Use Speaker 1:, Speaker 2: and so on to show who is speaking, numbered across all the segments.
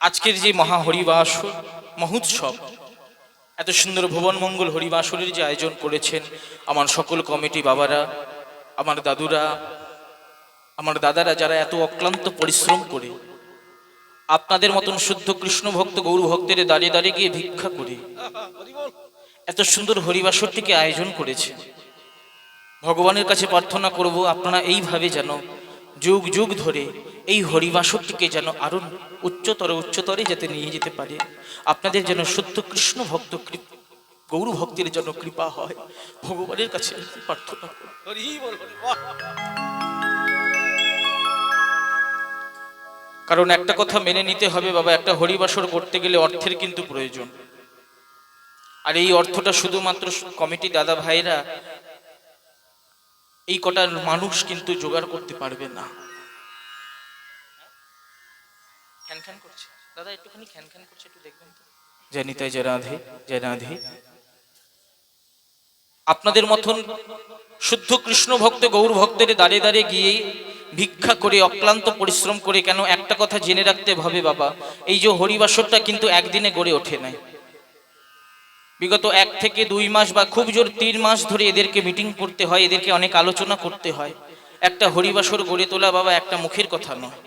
Speaker 1: আজকের যে মহা হরিবাস মহোৎসব, এত সুন্দর ভুবন মঙ্গল হরিবাসরের যে আয়োজন করেছেন আমার সকল কমিটি বাবারা, আমার দাদুরা, আমার দাদারা যারা এত অক্লান্ত পরিশ্রম করে, আপনাদের মতন শুদ্ধ কৃষ্ণ ভক্ত, গৌর ভক্তের দাঁড়িয়ে দাঁড়িয়ে গিয়ে ভিক্ষা করে, এত সুন্দর হরিবাসরটিকে আয়োজন করেছে। ভগবানের কাছে প্রার্থনা করব, আপনারা এইভাবে যেন যুগ যুগ ধরে এই হরিবাসরটিকে যেন আরও উচ্চতর উচ্চতরে যাতে নিয়ে যেতে পারে। আপনাদের যেন সত্য কৃষ্ণ ভক্ত কৃপ- গৌর ভক্তির যেন কৃপা হয়। ভগবানের কাছে প্রার্থনা কারণ একটা কথা মেনে নিতে হবে বাবা একটা হরিবাসর করতে গেলে অর্থের কিন্তু প্রয়োজন। আর এই অর্থটা শুধুমাত্র কমিটি দাদা ভাইরা এই কটা মানুষ কিন্তু জোগাড় করতে পারবে না। খ্যান খ্যান করছে। দাদা একটুখানি খ্যান খ্যান করছে একটু দেখবেন তো। জানি তাই যে রাধে যে রাধে। আপনাদের মতন শুদ্ধ কৃষ্ণ ভক্ত গৌর ভক্তের দাঁড়িয়ে দাঁড়িয়ে গিয়ে ভিক্ষা করে অক্লান্ত পরিশ্রম করে কেন একটা কথা জেনে রাখতে হবে বাবা এই যে হরিবাসরটা কিন্তু একদিনে গড়ে ওঠে নাই। বিগত এক থেকে দুই মাস বা খুব জোর তিন মাস ধরে এদেরকে মিটিং করতে হয় এদেরকে অনেক আলোচনা করতে হয়। একটা হরিবাসর গড়ে তোলা বাবা একটা মুখের কথা নয়।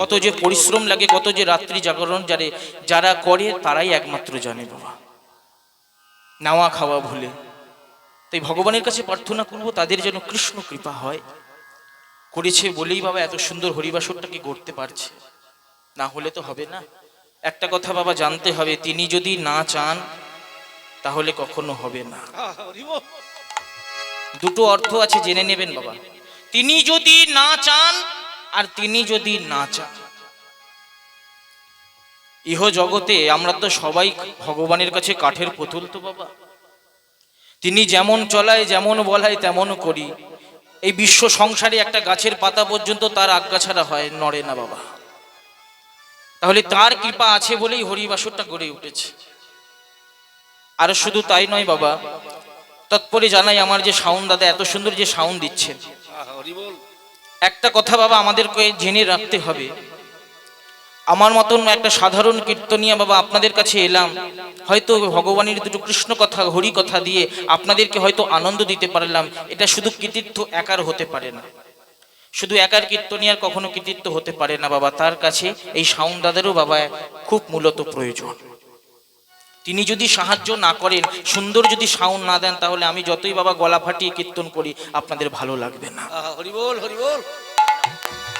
Speaker 1: কত যে পরিশ্রম লাগে, কত যে রাত্রি জাগরণ যারে যারা করে, তারাই একমাত্র জানে বাবা। নাওয়া খাওয়া ভুলে। তাই ভগবানের কাছে প্রার্থনা করব, তাদের যেন কৃষ্ণ কৃপা হয়। করেছে বলেই বাবা এত সুন্দর হরিবাসরটাকে গড়তে পারছে। না হলে তো হবে না। একটা কথা বাবা জানতে হবে, তিনি যদি না চান, তাহলে কখনো হবে না। দুটো অর্থ আছে, জেনে নেবেন বাবা। তিনি যদি না চান আর তিনি যদি না চান। ইহ জগতে আমরা তো সবাই ভগবানের কাছে কাঠের পুতুল তো বাবা। তিনি যেমন চলায়, যেমন বলায়, তেমন করি। এই বিশ্ব সংসারে একটা গাছের পাতা পর্যন্ত তার আজ্ঞা ছাড়া হয়, নড়ে না বাবা। তাহলে তার কৃপা আছে বলেই হরিবাসরটা গড়ে উঠেছে। আর শুধু তাই নয় বাবা, তৎপরে জানাই আমার যে সাউন্ড দাদা এত সুন্দর যে সাউন্ড দিচ্ছেন। একটা কথা বাবা, আমাদেরকে জেনে রাখতে হবে। আমার মতন একটা সাধারণ কীর্তনিয়া বাবা, আপনাদের কাছে এলাম। হয়তো ভগবানের দুটো কৃষ্ণ কথা, হরি কথা দিয়ে আপনাদেরকে হয়তো আনন্দ দিতে পারলাম। এটা শুধু কৃতিত্ব একার হতে পারে না। শুধু একার কীর্তনিয়ার কখনো কৃতিত্ব হতে পারে না বাবা। তার কাছে এই সাউন্ড দাদেরও বাবা খুব মূলত প্রয়োজন। তিনি যদি সাহায্য না করেন সুন্দর যদি সাউন্ড না দেন তাহলে আমি যতই বাবা গলা ফাটিয়ে কীর্তন করি আপনাদের ভালো লাগবে না।
Speaker 2: হরিবল হরি বল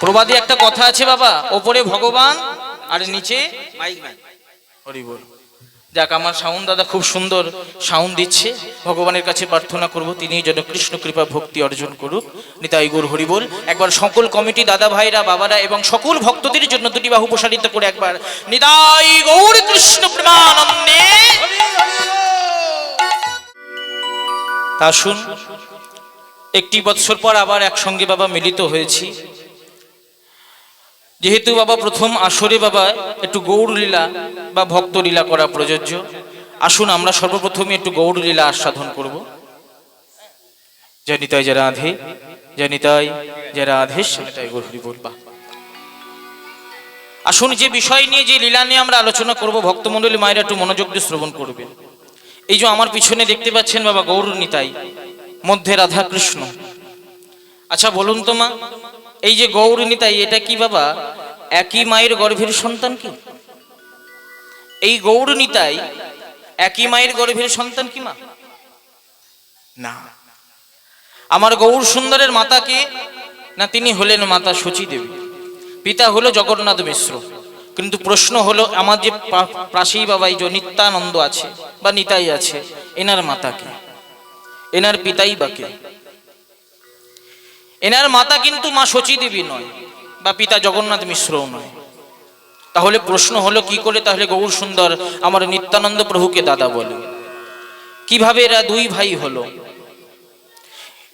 Speaker 1: প্রবাদে একটা কথা আছে বাবা ওপরে ভগবান আর নিচে
Speaker 2: হরিবোল
Speaker 1: হরি বল। যাক, আমার সাউন্ড দাদা খুব সুন্দর সাউন্ড দিচ্ছে। ভগবানের কাছে প্রার্থনা করব তিনি যেন কৃষ্ণ কৃপা, ভক্তি অর্জন করুক। নিতাই গৌর হরি বল। একবার সকল কমিটি দাদা ভাইরা, বাবারা এবং সকল ভক্তদের জন্য দুটি বাহু প্রসারিত করে একবার, নিতাই গৌর কৃষ্ণ প্রেমানন্দে। তা শুন, একটি বৎসর পর আবার একসঙ্গে বাবা মিলিত হয়েছি। যেহেতু বাবা প্রথম আসরে বাবা একটু গৌর লীলা বা ভক্ত লীলা করা প্রযোজ্য। আসুন আমরা সর্বপ্রথমে একটু গৌর লীলা আস্বাদন করব। জানিতাই যে রাধে। জানিতাই যে রাধে সেটাই গৌর বলবা আসুন যে বিষয় নিয়ে, যে লীলা নিয়ে আমরা আলোচনা করব, ভক্তমণ্ডলী মায়েরা একটু মনোযোগ দিয়ে শ্রবণ করবে এই যে আমার পিছনে দেখতে পাচ্ছেন বাবা গৌর নিতাই, মধ্যে রাধা কৃষ্ণ আচ্ছা বলুন তো মা, এই যে গৌর নিতাই, এটা কি বাবা, একই মায়ের গর্ভের সন্তান কি? এই গৌর নিতাই একই মায়ের গর্ভের সন্তান কি মা? না। আমার গৌর সুন্দরের মাতা কে না তিনি হলেন মাতা শচী দেবী। পিতা হলো জগন্নাথ মিশ্র। কিন্তু প্রশ্ন হলো আমার যে প্রা- প্রাসী বাবা এই যে নিত্যানন্দ আছে বা নিতাই আছে এনার মাতা কে এনার পিতাই বা কে? এনার মাতা কিন্তু মা শচী দেবী নয় বা পিতা জগন্নাথ মিশ্রও নয়। তাহলে প্রশ্ন হলো কি করে? তাহলে গৌর সুন্দর, আমার নিত্যানন্দ প্রভুকে দাদা বলে। কীভাবে এরা দুই ভাই হলো?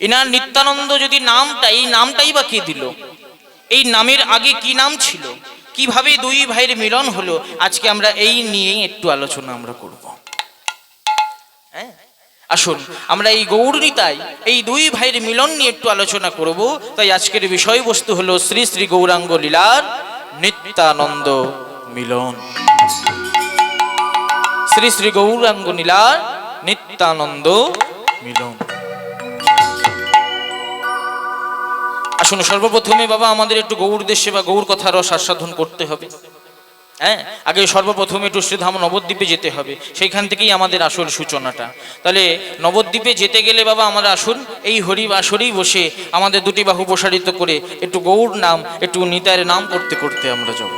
Speaker 1: এনার নিত্যানন্দ যদি নামটা, এই নামটাই বা কে দিল? এই নামের আগে কি নাম ছিল? কীভাবে দুই ভাইয়ের মিলন হলো? আজকে আমরা এই নিয়েই একটু আলোচনা আমরা করব। হ্যাঁ? আসুন, আমরা এই গৌরনিতাই এই দুই ভাইয়ের মিলন নিয়ে একটু আলোচনা করব। তাই আজকের বিষয়বস্তু হলো শ্রী শ্রী গৌরাঙ্গ লীলার নিত্যানন্দ মিলন। শ্রী শ্রী গৌরাঙ্গ নীলার নিত্যানন্দ মিলন। আসুন সর্বপ্রথমে বাবা, আমাদের একটু গৌর দেশে বা গৌর কথার রস আস্বাদন করতে হবে। হ্যাঁ? আগে সর্বপ্রথমে একটু শ্রীধাম নবদ্বীপে যেতে হবে। সেইখান থেকেই আমাদের আসল সূচনাটা। তাহলে নবদ্বীপে যেতে গেলে বাবা আমরা আসুন, এই হরি আসরেই বসে আমাদের দুটি বাহু প্রসারিত করে একটু গৌর নাম, একটু নিতায়ের নাম করতে করতে আমরা যাব।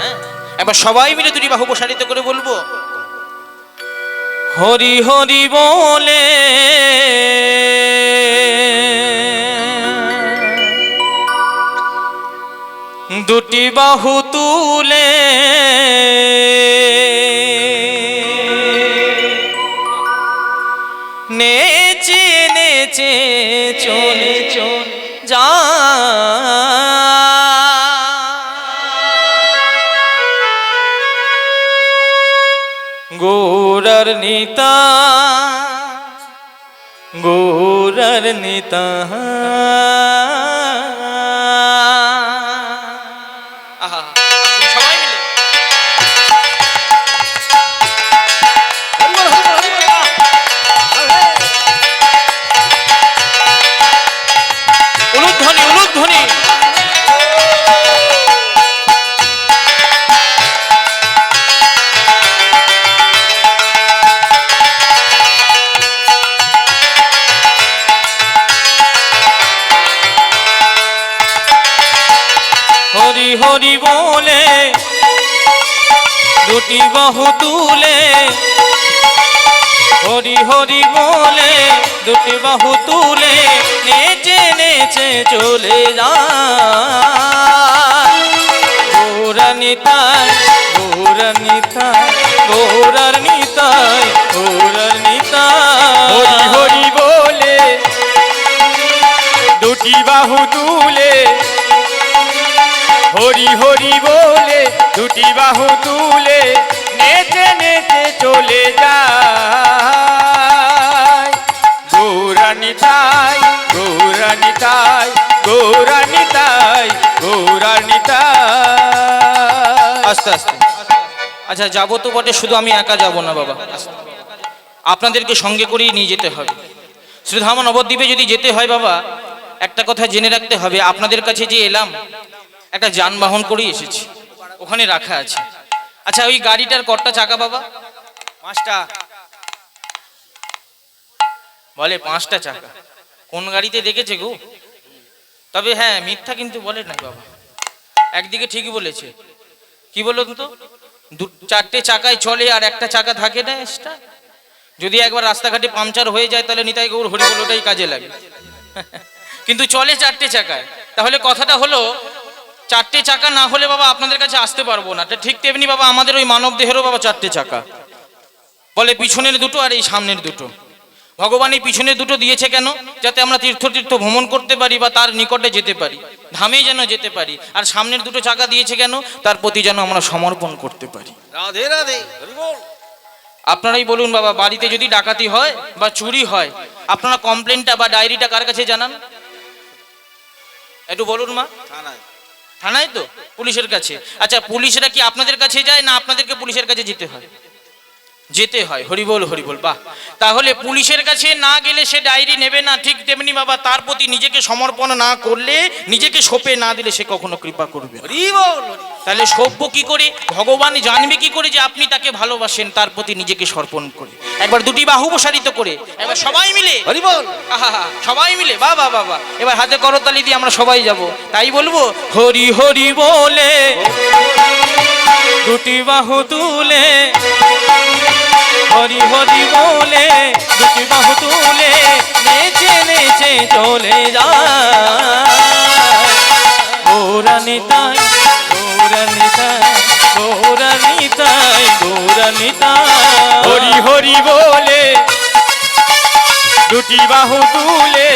Speaker 1: হ্যাঁ? এবার সবাই মিলে দুটি বাহু প্রসারিত করে বলব। হরি হরি বলে দুটি বাহু তুলে। নেচে নেচে চলে চলে যা। গোরার নিতা গোরার নিতা। হরি বলে, দুটি বাহু তুলে, হরি হরি বলে, দুটি বাহু তুলে, নেচে নেচে চলে যায়। নিতাই
Speaker 3: হরি বলে, দুটি বাহু তুলে হরি হরি বলে, দুটি বাহু তুলে নেচে নেচে চলে যায়। গৌরানি তাই গৌরানি তাই গৌরানি তাই গৌরানি
Speaker 1: আস্তে আস্তে। আচ্ছা যাব তো বটে, শুধু আমি একা যাব না, বাবা। আপনাদেরকে সঙ্গে করেই নিয়ে যেতে হবে। শ্রীধাম নবদ্বীপে যদি যেতে হয়, বাবা, একটা কথা জেনে রাখতে হবে। আপনাদের কাছে যে এলাম একটা যানবাহন করেই এসেছি। ওখানে রাখা আছে। আচ্ছা ওই গাড়িটার কটা চাকা বাবা?
Speaker 2: পাঁচটা।
Speaker 1: বলে পাঁচটা চাকা। কোন গাড়িতে দেখেছে গো? তবে হ্যাঁ মিথ্যা কিন্তু বলে না বাবা। একদিকে ঠিকই বলেছে। কি বলুন তো? দু, চারটে চাকায় চলে আর একটা চাকা থাকে না এক্সট্রা? যদি একবার রাস্তাঘাটে পাংচার হয়ে যায়, তাহলে নিতাই গৌর হরি বল ওটাই কাজে লাগে। কিন্তু চলে চারটে চাকায়। তাহলে কথাটা হলো চারটে চাকা না হলে বাবা আপনাদের কাছে আসতে পারব না। ঠিক তেমনি বাবা আমাদের ওই মানব দেহেরও বাবা চারটে চাকা। বলে পিছনের দুটো আর এই সামনের দুটো। ভগবান এই পিছনে দুটো দিয়েছে কেন? যাতে আমরা তীর্থ তীর্থ ভ্রমণ করতে পারি বা তার নিকটে যেতে পারি। ধামে যেন যেতে পারি। আর সামনের দুটো চাকা দিয়েছে কেন? তার প্রতি যেন আমরা সমর্পণ করতে পারি।
Speaker 2: রাধে রাধে
Speaker 1: আপনারাই বলুন বাবা বাড়িতে যদি ডাকাতি হয় বা চুরি হয় আপনারা কমপ্লেনটা বা ডায়েরিটা কার কাছে জানান? একটু বলুন মা।
Speaker 2: থানায়।
Speaker 1: থানায় তো? পুলিশের কাছে। আচ্ছা পুলিশরা কি আপনাদের কাছে যায় না আপনাদেরকে পুলিশের কাছে যেতে হয়? যেতে হয়। হরিবল হরিবল বাহ। তাহলে পুলিশের কাছে না গেলে সে ডায়েরি নেবে না ঠিক তেমনি বাবা তার প্রতি নিজেকে সমর্পণ না করলে নিজেকে সোপে না দিলে সে কখনো কৃপা করবে তাহলে সভ্য কি করে? ভগবান জানবে কি করে যে আপনি তাকে ভালোবাসেন তার প্রতি নিজেকে সমর্পণ করে। একবার দুটি বাহু প্রসারিত করে একবার সবাই মিলে।
Speaker 2: হরিবল।
Speaker 1: সবাই মিলে বা বা বাবা এবার হাতে করতালি দিয়ে আমরা সবাই যাব। তাই বলব হরি হরি বলে। দুটি বাহু তুলে, হরি হরি বলে, দুটি বাহু তুলে, নেচে নেচে চলে যায়। গৌরা নিতাই গৌরা নিতাই গৌরা নিতাই গৌরা নিতাই
Speaker 3: হরি হরি বলে, দুটি বাহু তুলে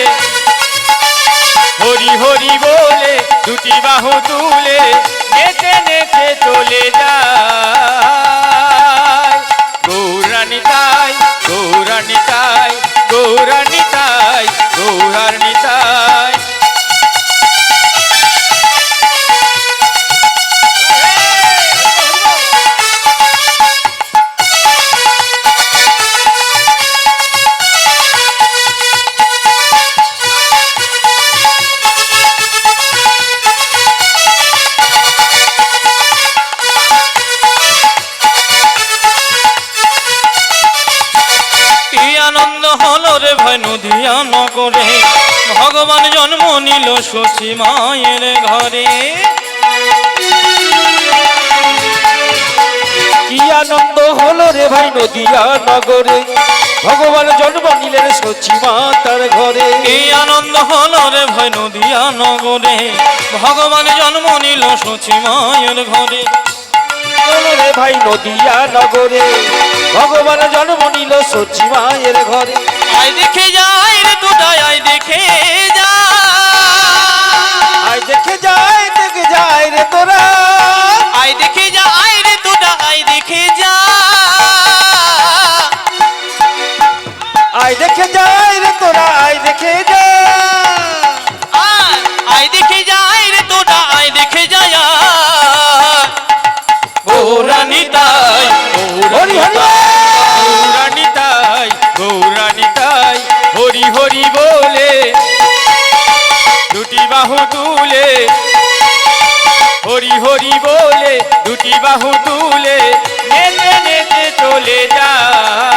Speaker 3: হরি হরি বলে দুটি বাহু তুলে নেচে নেচে চলে যায়। গৌরানি তাই গৌরানি
Speaker 1: রে ভাই নদিয়া নগরে। ভগবান জন্ম নিল শশী মায়ের ঘরে।
Speaker 2: কি আনন্দ হলো রে ভাই নদিয়া নগরে। ভগবান জন্ম নিলেন সচি মাতার ঘরে।
Speaker 1: কি আনন্দ হল রে ভাই নদিয়া নগরে। ভগবান জন্ম নিল শশী মায়ের ঘরে।
Speaker 2: রে ভাই নদিয়া নগরে। ভগবান জন্ম নিল সচি মায়ের ঘরে।
Speaker 1: আয় দেখে যায় রে তোরা আয় দেখে যা
Speaker 2: আয় দেখে যায় দেখে যায় রে তোরা।
Speaker 1: আয় দেখে যায় রে তোরা আয় দেখে যা
Speaker 2: আয় দেখে যায় রে তোরা আয় দেখে যা
Speaker 3: বাহু তুলে হরি হরি বলে দুটি বাহু তুলে নেচে নেচে চলে যায়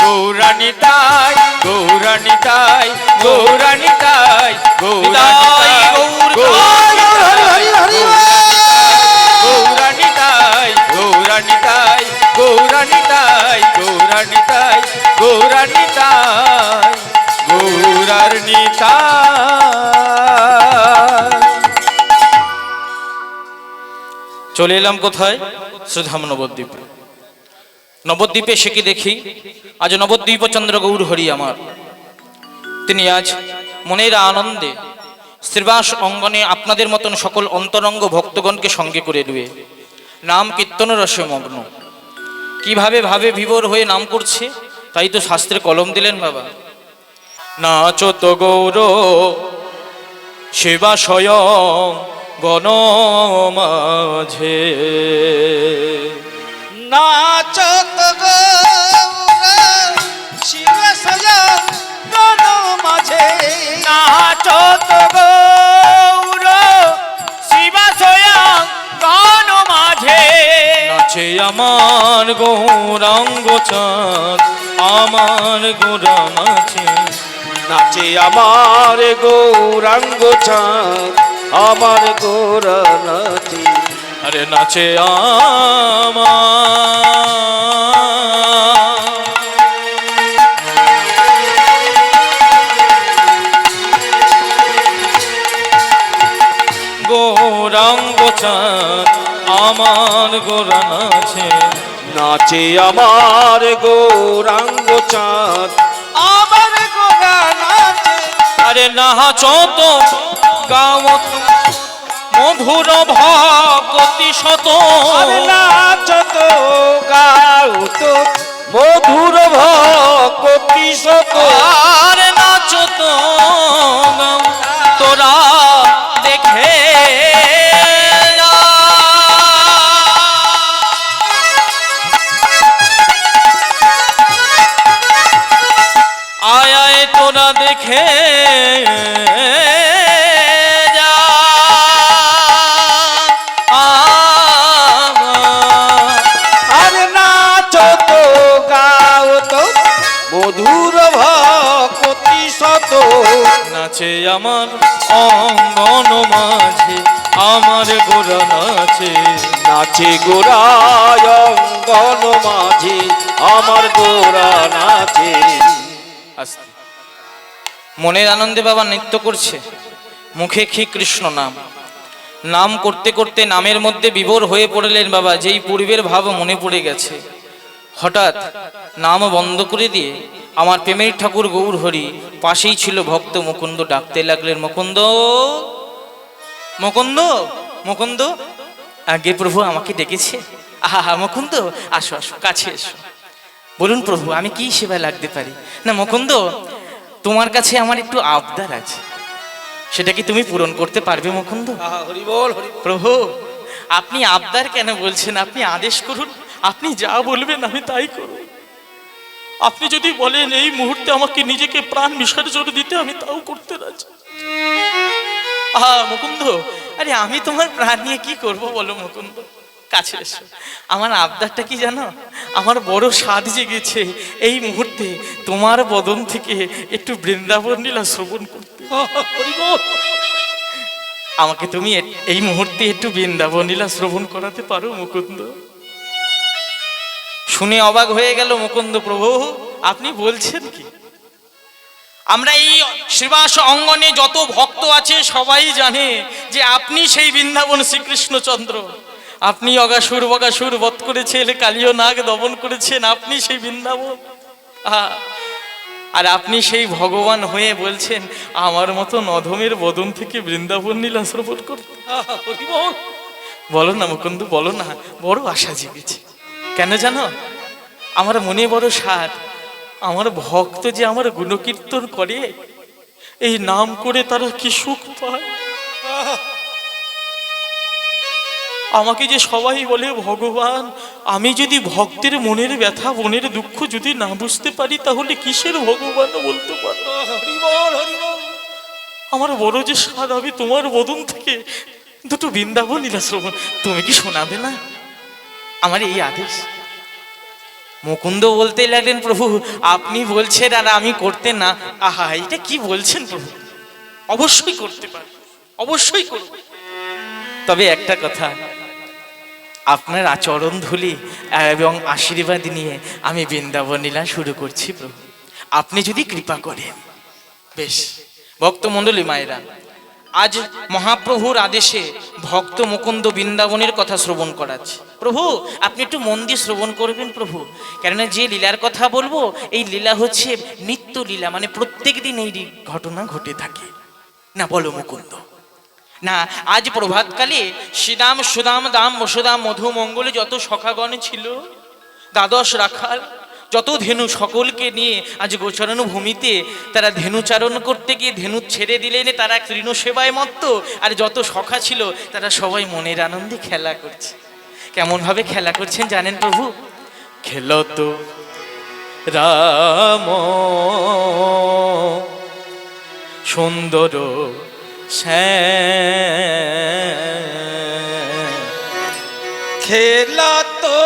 Speaker 3: গৌরানি তাই গৌরানি তাই গৌরানি তাই গৌরানি তাই
Speaker 1: গৌর
Speaker 2: হরি হরি হরি হরি
Speaker 3: গৌরানি তাই গৌরানি তাই গৌরানি তাই গৌরানি তাই গৌরানি তাই
Speaker 1: চলে এলাম কোথায়? শ্রীধাম নবদ্বীপে। নবদ্বীপে সে কি দেখি? আজ নবদ্বীপ চন্দ্র গৌর হরি আমার। তিনি আজ মনের আনন্দে শ্রীবাস অঙ্গনে আপনাদের মতন সকল অন্তরঙ্গ ভক্তগণকে সঙ্গে করে রুয়ে। নাম কীর্তন রসে মগ্ন। কীভাবে ভাবে বিভোর হয়ে নাম করছে, তাই তো শাস্ত্রে কলম দিলেন বাবা। নাচ তো গৌর সেবা স্বয়ং গণ মাঝে।
Speaker 4: গৌরা শিব গণ মাঝে।
Speaker 3: নাচত শিবা গান মাঝে।
Speaker 1: নাচে আমার গৌরাঙ্গ চাঁদ, আমার গোরা নাচে
Speaker 2: নাচে আমার গৌরাঙ্গ চাঁদ আমার গোরা নাচে
Speaker 1: আরে নাচে আমার। গৌরাঙ্গ চাঁদ আমার গোরা নাচে
Speaker 2: নাচে আমার গৌরাঙ্গ চাঁদ।
Speaker 4: আমার গোরা নাচে
Speaker 1: আরে নাচ তো গাও মধুর ভক্তি শত
Speaker 2: আরে নাচ তো গাও তো মধুর ভক্তি শত
Speaker 1: আরে নাচ তো তোরা দেখে। আয় আয় তোরা দেখে
Speaker 2: নাচে
Speaker 1: আমার অঙ্গন মাঝে আমার গোরা নাচে
Speaker 2: নাচে গোরায় অঙ্গন মাঝে আমার গোরা নাচে
Speaker 1: মনের আনন্দে বাবা নৃত্য করছে। মুখে খি কৃষ্ণ নাম। নাম করতে করতে নামের মধ্যে বিভোর হয়ে পড়লেন বাবা যেই পূর্বের ভাব মনে পড়ে গেছে। হঠাৎ নাম বন্ধ করে দিয়ে আমার প্রেমের ঠাকুর গৌর হরি পাশেই ছিল ভক্ত মুকুন্দ ডাকতে লাগলেন মুকুন্দ মুকুন্দ মুকুন্দ আগে প্রভু আমাকে ডেকেছে। আহা মুকুন্দ আসো আসো কাছে এসো। বলুন প্রভু আমি কি সেবায় লাগতে পারি? না মুকুন্দ তোমার কাছে আমার একটু আবদার আছে। সেটা কি তুমি পূরণ করতে পারবে মুকুন্দ। প্রভু আপনি আবদার কেন বলছেন? আপনি আদেশ করুন। আপনি যা বলবেন আমি তাই করব। আপনি যদি বলেন এই মুহূর্তে আমাকে নিজেকে প্রাণ বিসর্জন দিতে আমি তাও করতে রাজি। আহা মুকুন্দ আরে আমি তোমার প্রাণ নিয়ে কি করব বলো মুকুন্দ? কাছে এসো। আমার আবদারটা কি জানো? আমার বড় স্বাদ জেগেছে এই মুহূর্তে তোমার বদন থেকে একটু বৃন্দাবন লীলা শ্রবণ করতে। আমাকে তুমি এই মুহূর্তে একটু বৃন্দাবন লীলা শ্রবণ করাতে পারো মুকুন্দ? শুনে অবাক হয়ে গেল মুকুন্দ প্রভু, আপনি বলছেন কি? আমরা এই শ্রীবাস অঙ্গনে যত ভক্ত আছে সবাই জানে যে আপনি সেই বৃন্দাবন শ্রীকৃষ্ণচন্দ্র। আপনি অগাসুর বগাসুর বধ করেছেন, কালীয় নাগ দমন করেছেন, আপনি সেই বৃন্দাবন। আর আপনি সেই ভগবান হয়ে বলছেন, আমার মতো নধমের বদন থেকে বৃন্দাবন নীলা শ্রবণ করতে। বলো না মুকুন্দ, বলো না, বড় আশা জেগেছে কেন জানো? আমার মনে বড় সার আমার ভক্ত যে আমার গুণকীর্তন করে এই নাম করে তারা কি সুখ পায়? আমাকে যে সবাই বলে ভগবান আমি যদি ভক্তের মনের ব্যথা মনের দুঃখ যদি না বুঝতে পারি তাহলে কিসের ভগবান বলতে পারো? আমার বড় যে স্বাদ আমি তোমার বদন থেকে দুটো বৃন্দাবন লীলা শ্রবণ তুমি কি শোনাবে না? আমার এই আদেশ। মুকুন্দ বলতে লাগলেন, প্রভু, আপনি বলছেন আর আমি করতে না। আহা, এটা কি বলছেন প্রভু? অবশ্যই করতে পারি অবশ্যই করব। তবে একটা কথা, আপনার আচরণ ধুলি এবং আশীর্বাদ নিয়ে আমি বৃন্দাবন লীলা শুরু করছি প্রভু। আপনি যদি কৃপা করেন। বেশ, ভক্তমণ্ডলী মায়েরা, আজ মহাপ্রভুর আদেশে ভক্ত মুকুন্দ বৃন্দাবনের কথা শ্রবণ করাচ্ছে। প্রভু, আপনি একটু মন দিয়ে শ্রবণ করবেন প্রভু। কেননা যে লীলার কথা বলব, এই লীলা হচ্ছে নিত্য লীলা মানে প্রত্যেক দিন এই ঘটনা ঘটে থাকে। না বলো মুকুন্দ। না, আজ প্রভাতকালে শ্রীরাম সুদাম, দাম বসুদাম মধু, মঙ্গলে যত সখাগণ ছিল, দ্বাদশ রাখাল, যত ধেনু সকলকে নিয়ে আজ গোচরণ ভূমিতে, তারা ধেনুচারণ করতে গিয়ে ধেনু ছেড়ে দিলেন, তারা তৃণ সেবায় মত্ত, আর যত সখা ছিল, তারা সবাই মনের আনন্দে খেলা করছে। কেমন ভাবে খেলা করছেন জানেন প্রভু? খেলো তো রাম। সুন্দর
Speaker 2: খেলা তো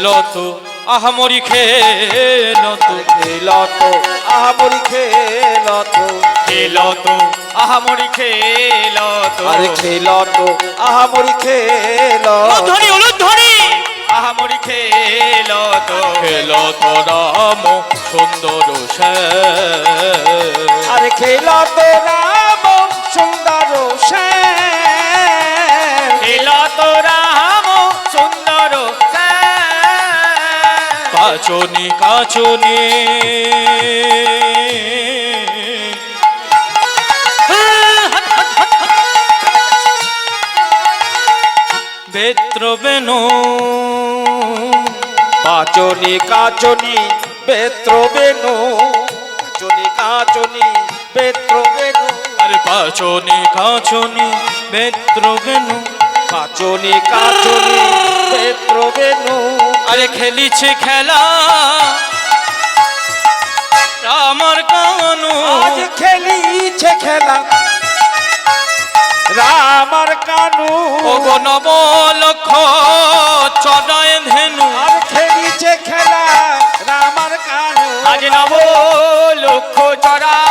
Speaker 1: আরে খেলো তো আহামরি খেলো তো।
Speaker 2: খেলা তো আহাবরি খেলা তো।
Speaker 3: খেলো তো আহামরি খেলো তো।
Speaker 2: আরে খেলা তো আহাবরি খেলা
Speaker 1: ধনী ধনী
Speaker 3: আহামরি খেলো তো।
Speaker 1: খেলো তো রাম সুন্দর শ্যাম
Speaker 2: আরে খেলা তো রাম সুন্দর
Speaker 1: কাচনি কাচনি। বেত্র বেনু,
Speaker 2: কাচনি বেত্র বেনু। কাচনি কাচনি, বেত্র বেনু।
Speaker 1: আরে পাচনি, কাচনি, বেত্র বেনু।
Speaker 2: কাচনি কাচনি ক্ষেত্র বেনু
Speaker 1: আরে খেলিছে খেলা। আমার কানু।
Speaker 2: আজ খেলিছে খেলা। রামার কানু।
Speaker 3: ওগো নব লক্ষ চড়ায় ধেনু।
Speaker 2: আর খেলিছে খেলা রামার কানু।
Speaker 3: আজ নব লক্ষ চড়ায়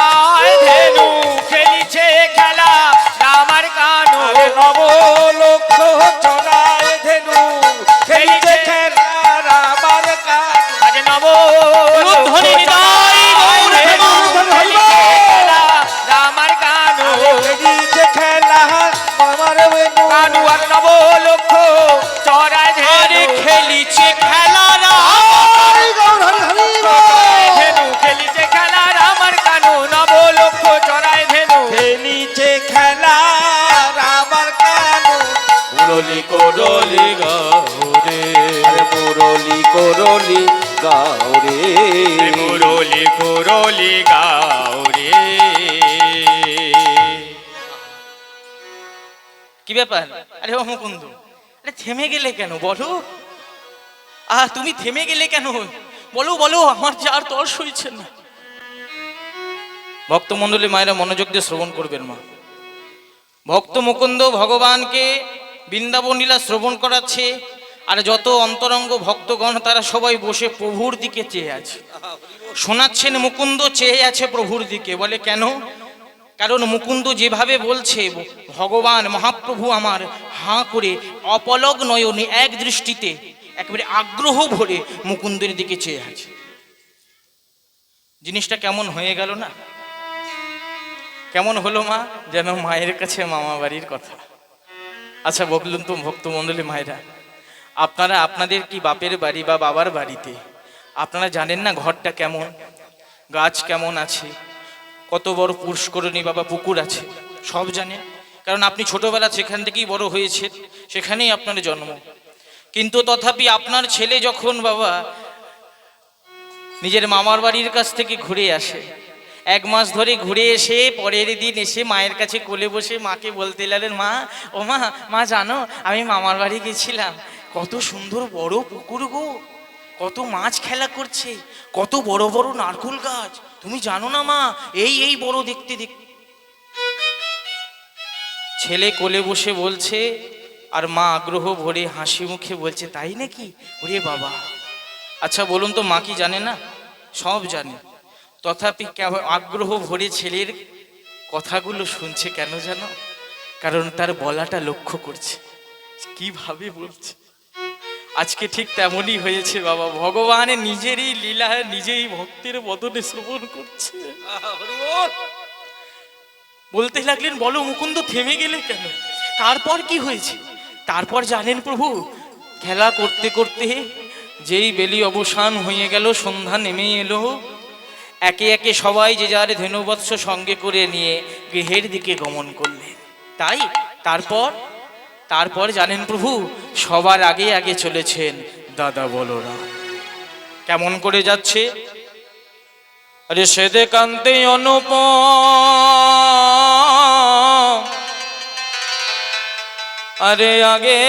Speaker 1: আরে ও মুকুন্দ, আরে থেমে গেলে কেন বলো? আহ, তুমি থেমে গেলে কেন? বলো বলো, আমার যে আর তর্স হইছে না। ভক্তমণ্ডলী মায়েরা মনোযোগ দিয়ে শ্রবণ করবেন মা। ভক্ত মুকুন্দ ভগবানকে বৃন্দাবন লীলা শ্রবণ করাচ্ছে, আর যত অন্তরঙ্গ ভক্তগণ, তারা সবাই বসে প্রভুর দিকে চেয়ে আছে। শোনাচ্ছেন মুকুন্দ, চেয়ে আছে প্রভুর দিকে। বলে, কেন? কারণ মুকুন্দ যেভাবে বলছে, ভগবান মহাপ্রভু আমার হাঁ করে অপলক নয়নে এক দৃষ্টিতে একেবারে আগ্রহ ভরে মুকুন্দের দিকে চেয়ে আছে। জিনিসটা কেমন হয়ে গেল না? কেমন হলো মা? যেন মায়ের কাছে মামা বাড়ির কথা। আচ্ছা বলুন তো ভক্তমণ্ডলী মায়েরা, আপনারা আপনাদের কি বাপের বাড়ি বা বাবার বাড়িতে, আপনারা জানেন না ঘরটা কেমন, গাছ কেমন আছে? কত বড় পুষ্করণী বাবা, পুকুর আছে, সব জানেন কারণ আপনি ছোটবেলা সেখান থেকেই বড় হয়েছেন, সেখানেই আপনার জন্ম। কিন্তু তথাপি আপনার ছেলে যখন বাবা নিজের মামার বাড়ির কাছ থেকে ঘুরে আসে, এক মাস ধরে ঘুরে এসে, পরের দিন এসে মায়ের কাছে কোলে বসে মাকে বলতে লাগলেন, মা, ও মা মা, জানো, আমি মামার বাড়ি গেছিলাম। কত সুন্দর বড় পুকুর গো। কত মাছ খেলা করছে, কত বড় বড় নারকুল গাছ তুমি জানো না মা, এই এই বড় দেখতে দেখতে ছেলে কোলে বসে বলছে, আর মা আগ্রহ ভরে হাসি মুখে বলছে, তাই নাকি? ওরে বাবা। আচ্ছা বলুন তো মা কি জানে না? সব জানে। তথাপি আগ্রহ ভরে ছেলের কথাগুলো শুনছে কেন জানো? কারণ তার বলাটা লক্ষ্য করছে। কীভাবে বলছে? আজকে ঠিক তেমনই হয়েছে বাবা। ভগবান নিজেরই লীলা, নিজেই ভক্তের বদনে শ্রবণ করছে। বলতে লাগলেন, বলো, মুকুন্দ থেমে গেলে কেন? তারপর কি হয়েছে? তারপর জানেন প্রভু, খেলা করতে করতে যেই বেলি অবসান হয়ে গেল, সন্ধ্যা নেমে এলো। একে একে সবাই যে যার ধেনুবৎস সঙ্গে করে নিয়ে গৃহের দিকে গমন করলেন। তাই তারপর তারপর জানেন প্রভু, সবার আগে আগে চলেছেন দাদা বলরাম। কেমন করে যাচ্ছে? আরে সেদে কান্তে অনুপ আরে আগে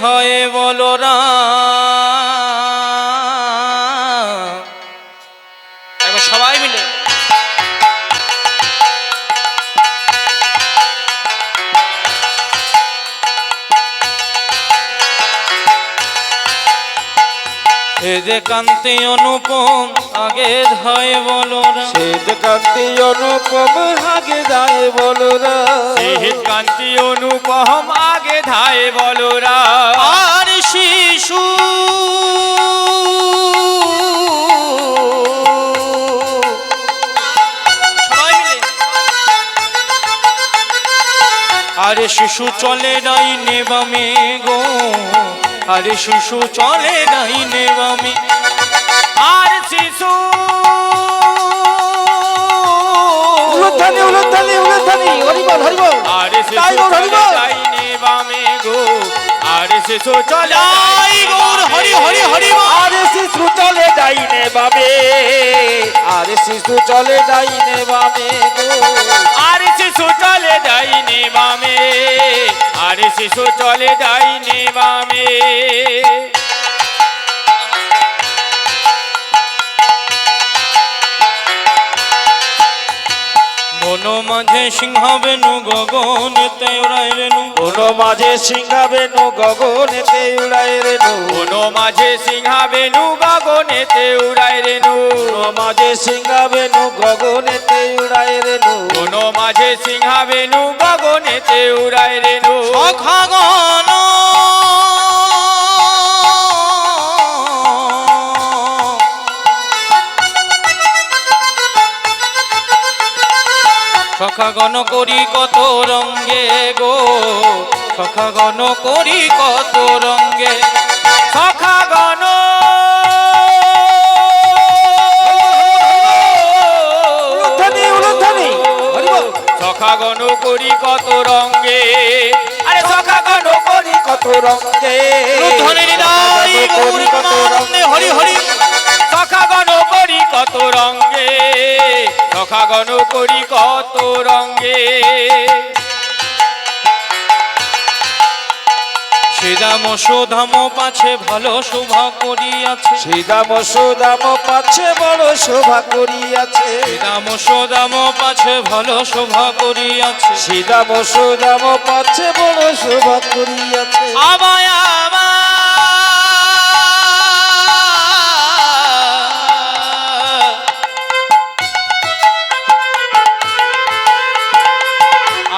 Speaker 1: ধয়ে বলরা কান্তি অনুপম আগে ধয় বলরা।
Speaker 2: শ্বেত কান্তি অনুপম হাগে দায় বলরা।
Speaker 3: শহীদ কান্তি অনুপম আগে ধায় বলরা।
Speaker 1: আর শিশু আরে শিশু চলে নাই নেবামে গো। আরে শিশু চলে নাই নেবামে
Speaker 3: আর শিশু
Speaker 2: উলুধ্বনি
Speaker 3: আর শিশু
Speaker 2: গো।
Speaker 3: আর চলে
Speaker 1: জয় গৌর হরি হরি হরি বল।
Speaker 2: আরে শিশু চলে ডাইনে বামে। আরে শিশু চলে ডাইনে বামে
Speaker 3: আর শিশু চলে ডাইনে বামে। আর শিশু চলে ডাইনে বামে।
Speaker 1: কোন মাঝে সিংহাবেনু গগনেতে উড়াই রেনু
Speaker 2: কোন মাঝে সিংহাবেনু গগনেতে উড়ায় রেনু
Speaker 3: কোন মাঝে সিংহাবেনু গগনেতে উড়ায় রেনু
Speaker 2: কোন মাঝে সিংহাবেনু গগনেতে রেনু
Speaker 3: কোন মাঝে সিংহাবেনু গগনেতে উড়ায় রেনু
Speaker 1: সখাগণ সখাগণ করি কত রঙ্গে গো। সখাগণ করি কত রঙ্গে।
Speaker 3: সখাগণ
Speaker 2: উলুধ্বনি, উলুধ্বনি। হরি
Speaker 3: সখাগণ করি কত রঙ্গে। আরে সখাগণ
Speaker 2: করি কত রঙ্গে।
Speaker 1: হরি হরি।
Speaker 3: সখাগণ করি কত রঙ্গে। সখাগণ করি কত রঙ্গে
Speaker 1: শ্রীদাম সুধাম পাছে ভালো শোভা করিয়াছে।
Speaker 2: শ্রীদাম সুদাম পাচ্ছে বড় শোভা করিয়াছে।
Speaker 1: শ্রীদাম সুদাম পাছে ভালো শোভা করিয়াছে।
Speaker 2: শ্রীদাম সুদাম পাচ্ছে বড় শোভা করিয়াছে।
Speaker 1: আবায়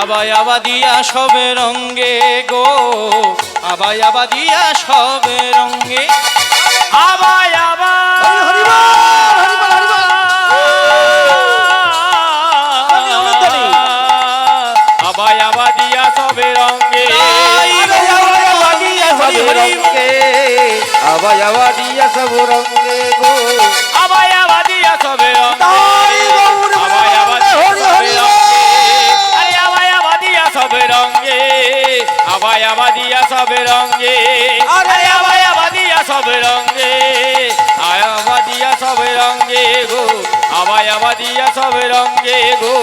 Speaker 1: আবায় আবা দিয়া সবে রঙ্গে। গো আবায় আবা দিয়া সবে রঙ্গে।
Speaker 3: আবাই আবা আবাই আবা দিয়া সবে রঙ্গে।
Speaker 2: আবাই আবাদিয়া সব রঙ্গে।
Speaker 3: আবাই বাদিয়া সব রঙ্গে আরে আবাই আবা দিয়া সবে রঙ্গে আয় আবা দিয়া সবে রঙ্গে গো। আবাই বাদিয়া সব রঙ্গে গো।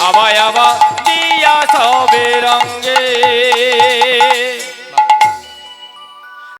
Speaker 3: আবাই বাদিয়া সব সবে রঙ্গে